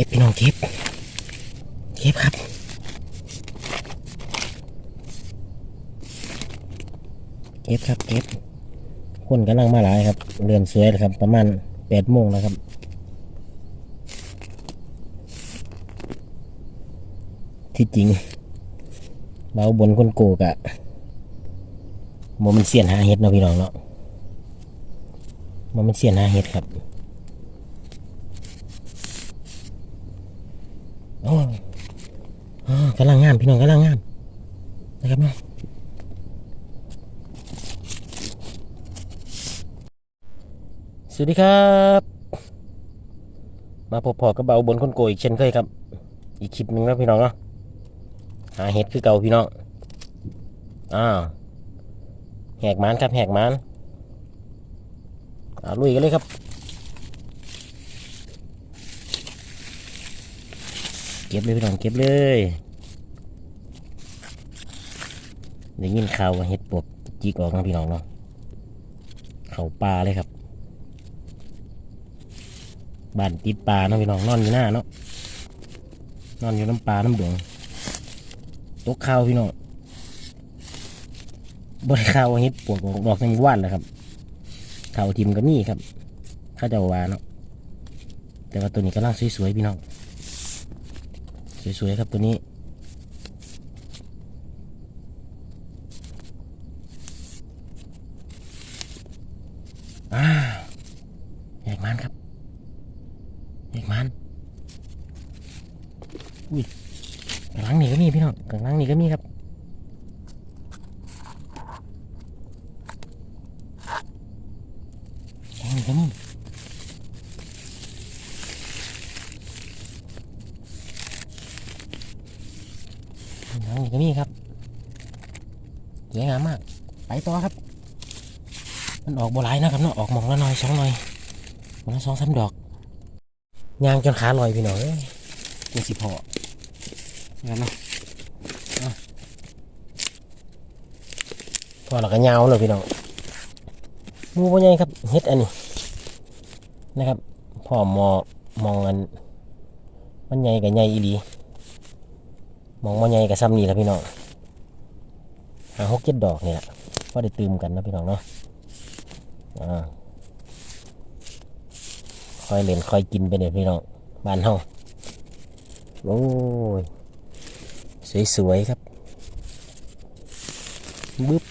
ก็บพี่น้องเก็บเก็บครับเก็บครับเก็บคนกำลังมาหลายครับเรือนสวยครับ ประมาณแปดโมงแล้วครับที่จริง เราบนคนโกกอะโมมันเสียนหาเห็ดเนาะพี่น้องเนาะโมมันเสียนหาเห็ดครับ โอ้ยอ๋อ กำลังงามพี่น้องกำลังงามนะครับเนาะสวัสดีครับ มาพบพอกับเบาบนคนโกอีกเช่นเคยครับ อีกคลิปหนึ่งนะพี่น้องเนาะหาเห็ดคือเก่าพี่น้องอ้าวแหกมันครับแหกมันเอาลุยกันเลยครับ เก็บเลยพี่น้องเก็บเลยได้ยินข่าวว่าเห็ดปวกจิกออกนะพี่น้องเนาะเขาปลาเลยครับบ้านติดปลาเนาะพี่น้องนอนอยู่หน้าเนาะนอนอยู่น้ำปลาน้ำดวงตกข้าวพี่น้องบ่ได้ข้าวว่าเห็ดปวกดอกในหมู่านเลยครับข้าวทิมก็มีครับข้าจะว่าเนาะแต่ว่าตัวนี้กำลังสวยๆพี่น้อง สวยๆครับตัวนี้ อ่าแหกมันครับแหกมันอุ้ยกลางนี่ก็มีพี่น้องกลางนี่ก็มีครับกลางนี่ก็มี น้องนี่ก็มีครับสวยงากไปต่อครับ มันออกบัวลายนะครับเนาะออกหมองละหน่อยสองหน่อยวันละสองสามดอกยางจนขาลอยพี่น้องเอ้ยยังสิพองั้นเนาะเอาพอแล้วก็ยาวเลยพี่น้องมูบ่ใหญ่ครับเฮ็ดอันนี้นะครับพ่อมอมองอันมันใหญ่กับใหญ่อีหลีมองว่าไงกับซ้ำนี่แหละพี่น้อง หาหกเจ็ดดอกเนี่ยพอได้ตื่มกันนะพี่น้องเนาะอ่าคอยเล่นคอยกินไปเนี่ยพี่น้องบ้านเฮาโอ้ยสวยๆครับบึ๊บ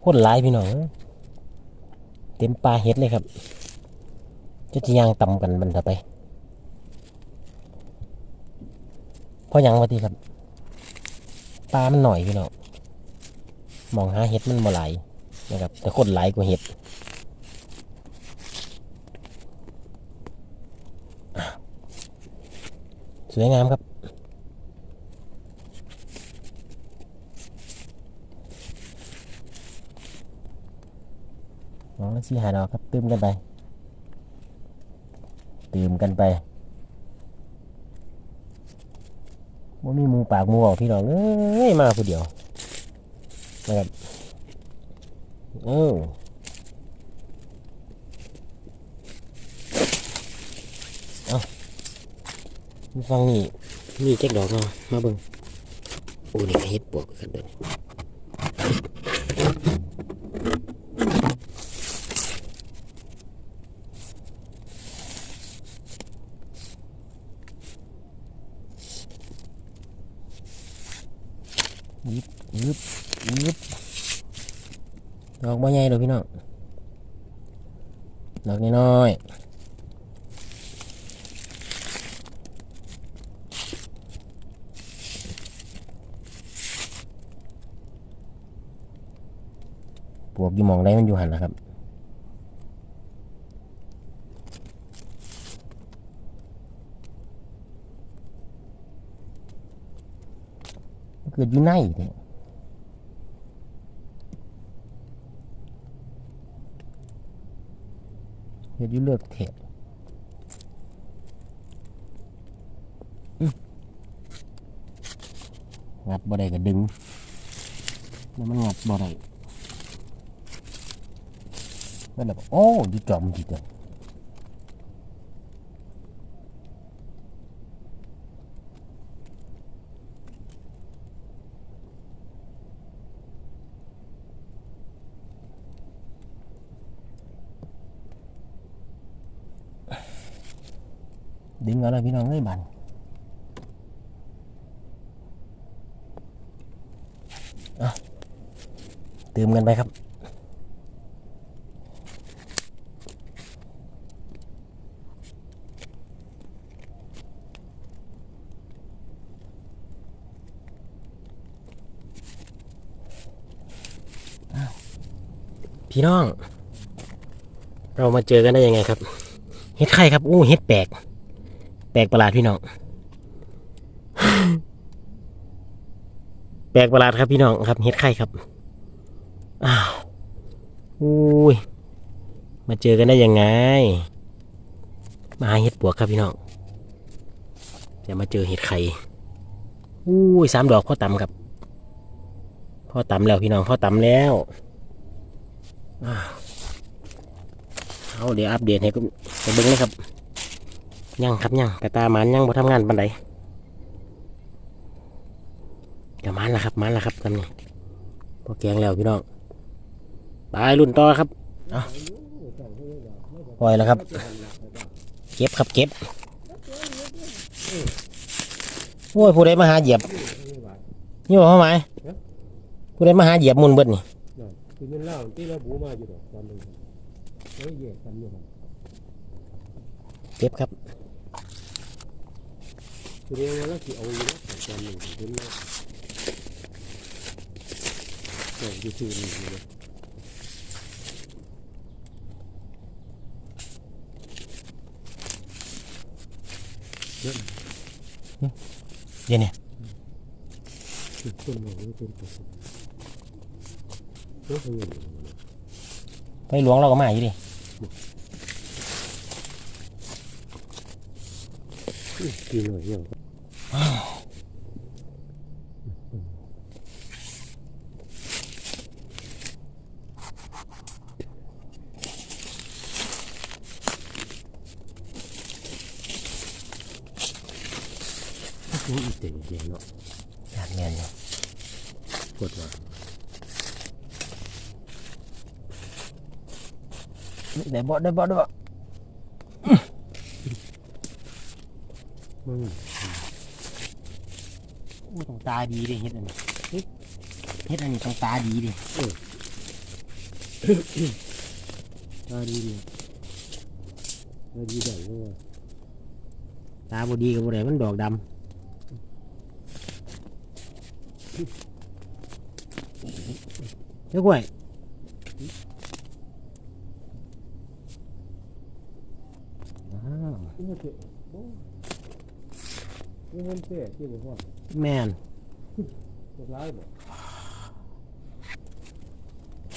โคตรลายพี่น้องเต็มปลาเห็ดเลยครับจะจะย่างต่ำกันมันต่อไป เพราะยังวะทีครับปลามันหน่อยพี่น้องมองหาเห็ดมันบ่หลนะครับแต่คนไหลกว่าเห็ดสวยงามครับมองแล้วสี่หาดอกครับตื้มกันไปตื่มกันไป ว่ามีมูปากมูออกพี่น้องเอ้ยมาผู้เดียวนะครับเออเอาฟังนี่นี่แจ็คดอกเนาะมาเบิ่งโอ้นี่เฮ็ดบวกกันเด้อยิบยิบยิบดอกบ่ใหญ่ดอกพี่น้อง ดอกน้อยๆปวกอยู่มองได้มันอยู่หันนะครับเกิดอยู่ในเนี่ย เกิดอยู่เลือกเถะอื้องัดบ่ได้ก็ดึง แล้วมันงัดบ่ได้มันแบบโอ้ดีจอมดีจัง ดึงเอาเลยพี่น้องเลยบันเติมกันไปครับพี่น้อง เรามาเจอกันได้ยังไงครับ เห็ดไข่ครับ อู้เห็ดแปลก แปลกประหลาดพี่น้อง แปลกประหลาดครับพี่น้องครับเห็ดไข่ครับ อ้าวอุ้ย มาเจอกันได้ยังไง มาหาเห็ดปวกครับพี่น้องจะมาเจอเห็ดไข่อุ้ยสามดอกพ่อตำครับ พ่อตำแล้วพี่น้องพ่อตำแล้วเอาเดี๋ยวอัปเดตให้คุณไปเบิ้งเลยครับ ยังครับยังกระตามันยังบ่ทำงานปันใดเดี๋ยวมันละครับมันละครับทำนี่พอแกงแล้วพี่น้องไปรุ่นต่อครับเอาปล่อยแล้วครับ เก็บครับเก็บโอ้ยผู้ใดมาหาเหยียบนี่บอกเขาไหมผู้ใดมาหาเหยียบมุนเบิดนี่คือมันเล่าที่เราบูมาอยู่ดอกตอนนึงเฮ้ยแยกกันอยู่เก็บครับ คือเรียกว่าเราสิเอาอยู่นะตอนนึงเป็นเนาแต่ยู่ที่นี่อยู่เลยเดี๋ยวนี้คือต้นไม้นี่เป็นตัวสุดเฮ้ยเป็นยังไงไปหลวงเราก็มาอยู่ดิกินหน่อยเยัง นี่อีเต็มเดียวเนาะยานเงียนอยู่กดว่าได้บ่ได้บ่ได้บ่มึงอู้ต้องตาดีดิเฮ็ดอันนี้เฮ็ดอันนี้ต้องตาดีดิตาดีเนี่ยตาดีใหญ่ก็ว่าตาบ่ดีก็บ่ได้มันดอกดำ เฮ้ยกล้วยอ้าวที่มันเตะโอ้ยมันเตะที่บอกว่าแม่นตกร้ายบ่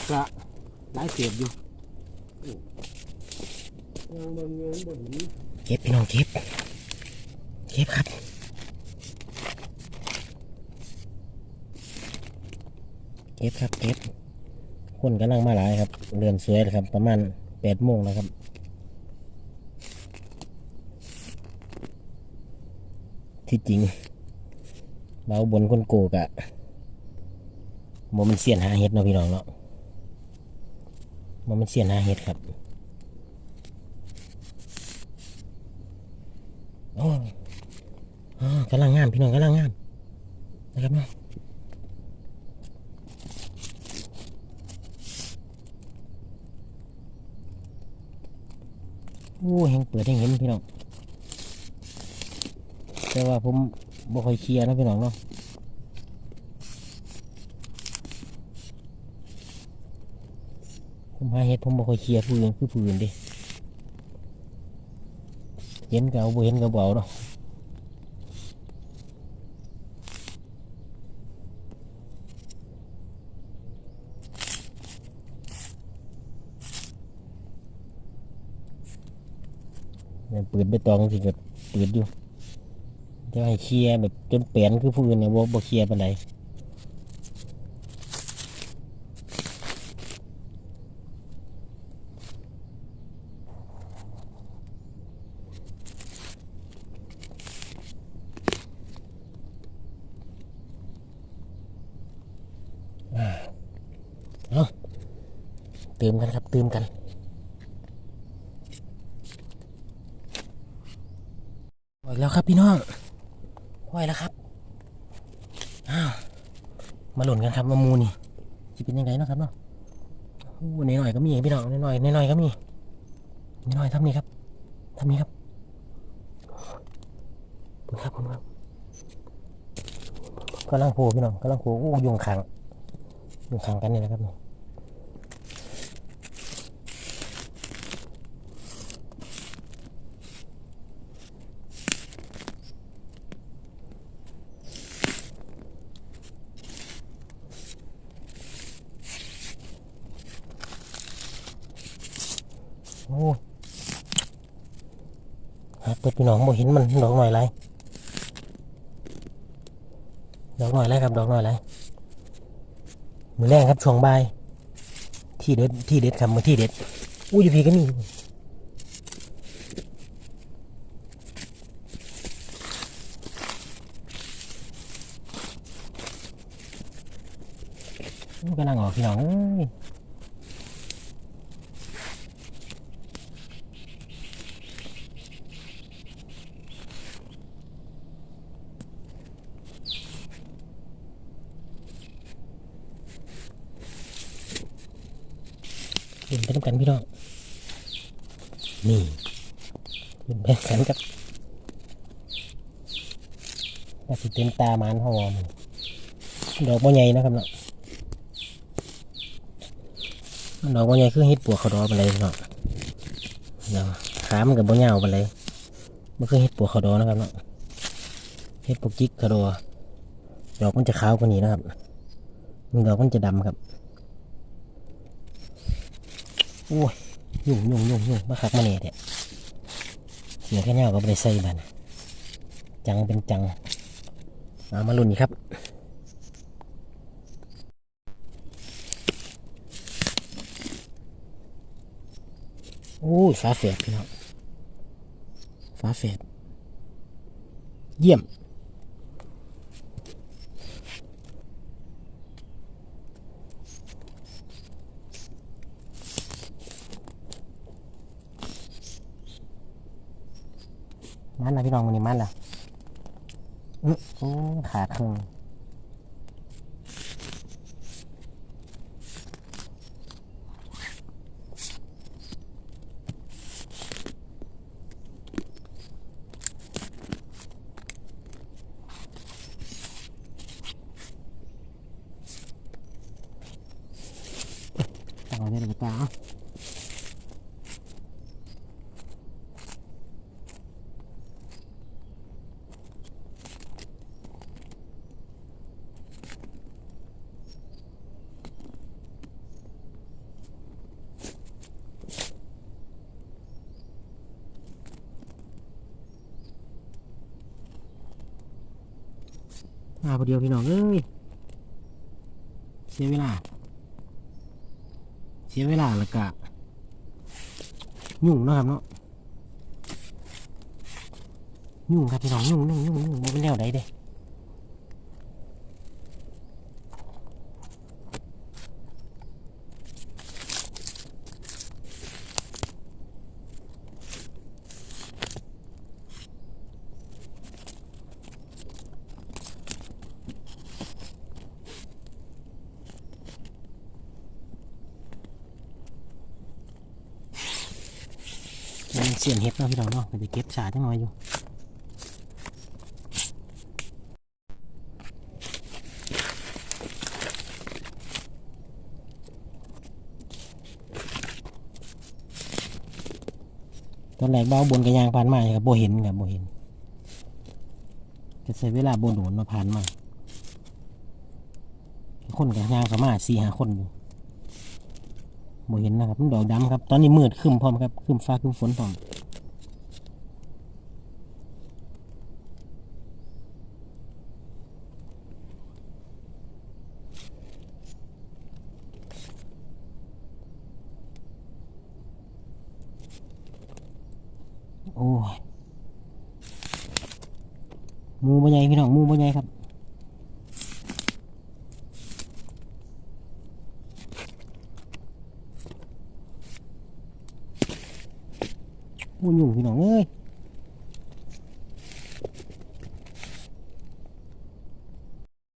ก็หลายเสียบอยู่ยังมันยังบ่เห็นเก็บพี่น้องเก็บ เก็บครับ เก็บครับเก็บคนกำลังมาหลายครับ เรือนสวยครับ ประมาณแปดโมงแล้วครับที่จริงเบาบนคนโกกอะโมมันเสียนหาเห็ดเนาะพี่น้องเนาะโมมันเสียนหาเห็ดครับโอ้อ๋อกำลังงามพี่น้องกำลังงามนะครับเนาะ อ้เห็นเปิดให้เห็นพี่น้องแต่ว่าผมบ่ค่อยเคลียร์นะพี่น้องเนาะผมหาเห็ดผมบ่ค่อยเคลียร์ผู้อื่นคือผู้อื่นดิเห็นก็เอาบ่เห็นก็บ่เอาเนาะ ปืนไปตองสิกิดปืนอยู่จะให้เคลียแบบจนเปลี่ยนคือผู้อื่นนะบ่บ่เคลียปันใดเติมกันครับเติมกัน ครับพี่น้องปล่อยแล้วครับอ้าวมาหล่นกันครับมามูนี่จะเป็นยังไงเนาะครับเนาะโอ้หน่อยๆก็มีพี่น้องหน่อยๆหน่อยๆก็มีหน่อยๆทำนี่ครับทำนี่ครับคุณครับคุณครับกำลังโผล่พี่น้องกำลังโผล่โอ้ยุงขังยุงขังกันนี่นะครับโอ้หาเปิดพี่ น้องบ่เห็นมันดอกหน่อยไรดอกหน่อยไรครับ ดอกหน่อยไรมือแรงครับช่วงบ่ายที่เด็ดที่เด็ดครับมือที่เด็ดอู้ยพี่ก็มีกำลังออกพี่น้อง เอ้ยเห็นไปด้วยกันพี่น้อง นี่เห็นไปด้วยกันครับน่าสิเต็มตาหมานหอมดอกบัวใหญ่นะครับเนาะดอกบัวใหญ่คือเห็ดปวกเขาดอกไปเลยเนาะเดี๋ยวขามันกับบัวเหงาไปเลยมันคือเห็ดปวกเขาดอกนะครับเนาะเห็ดปวกจิกเขาดอกดอกมันจะขาวกว่านี้นะครับมีดอกมันจะดำครับ โอ้ยยุ่งยุ่งยุ่งยุ่งมาคักมาเนี่ยเด็เสียแค่เนี้ยก็ไม่ได้ใส่บันจังเป็นจังเอามาลุ่นครับโอ้ยฟ้าแฝดพี่น้องฟ้าแฝดเยี่ยม มันละพี่น้องมันนี่มันละอื้อโอ้ขาดครึ่ง มาพอเดียวพี่น้องเอ้ยเสียเวลา เสียเวลาแล้วกะยุ่งนะครับเนาะยุ่งครับพี่น้องยุ่งยุ่งยุ่งยุ่งบ่เป็นแนวใดเด้เด เนาะพี่น้องเนาะก็จะเก็บสาจังหน่อยอยู่ตอนแรกเบ้าบนกระยางผ่านมาครับโบเห็นครับโบเห็นจะใช้เวลาโบนโดนมาผ่านมาคนกระยางเขามาสี่ห้าคนอยู่โบเห็นนะครับมันดอกดำครับ ตอนนี้มืดครึ้มพร้อมครับครึ้มฟ้าครึ้มฝนพร้อม โอ้ยมูใบใหญ่พี่น้องมูใบใหญ่ครับมูอยู่พี่น้องเอ้ย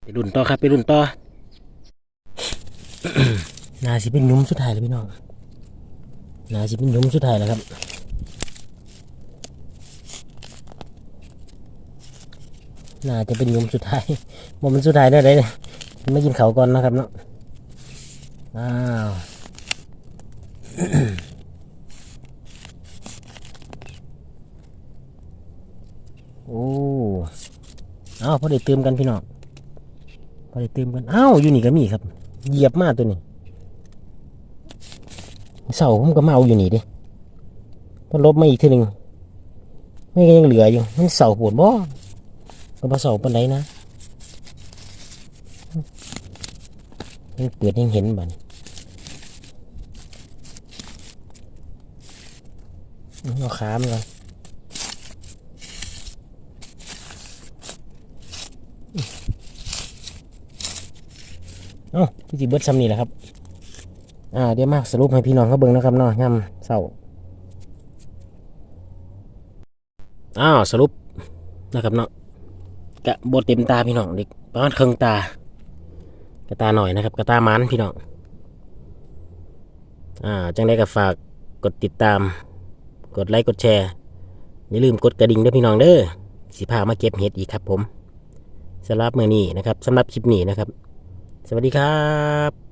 ไปรุ่นต่อครับไปรุ่นต่อนาสิเป็นนุ่มสุดท้ายเลยพี่น้องนาสิเป็นนุ่มสุดท้ายแล้วครับ น่าจะเป็นหยุ้มสุดท้ายโมมันสุดท้ายได้เลยไม่กินเขาก่อนนะครับเนาะอ้าวโอ้เอาพอได้เติมกันพี่น้องพอได้เติมกันอ้าวอยู่นี่ก็มีครับ เหยียบมาตัวนี้เสาผมก็มาเอาอยู่นี่ดิพอลบมาอีกทีหนึ่งไม่ก็ยังเหลืออยู่มันเสาปวดบ่ ก็บ่เสาปานใดนะยังเปิดยังเห็นบัดนี้เอาขามันก่อนเอ้าพี่จีเบิร์ดซ้ำนี่แหละครับ อ่า เดี๋ยวมาสรุปให้พี่น้องเขาเบิ่งนะครับเนาะย่ำเศร้าอ้าวสรุปนะครับเนาะ กะบดเต็มตาพี่น้องเด็กประมาณครึ่งตากระตาหน่อยนะครับ กระตามันพี่น้องอ่าจังได้ก็ฝากกดติดตาม กดไลค์กดแชร์อย่าลืมกดกระดิ่งด้วยพี่น้องเด้อสิพามาเก็บเห็ดอีกครับผมสำหรับมือนี้นะครับสำหรับคลิปนี้นะครับ สวัสดีครับ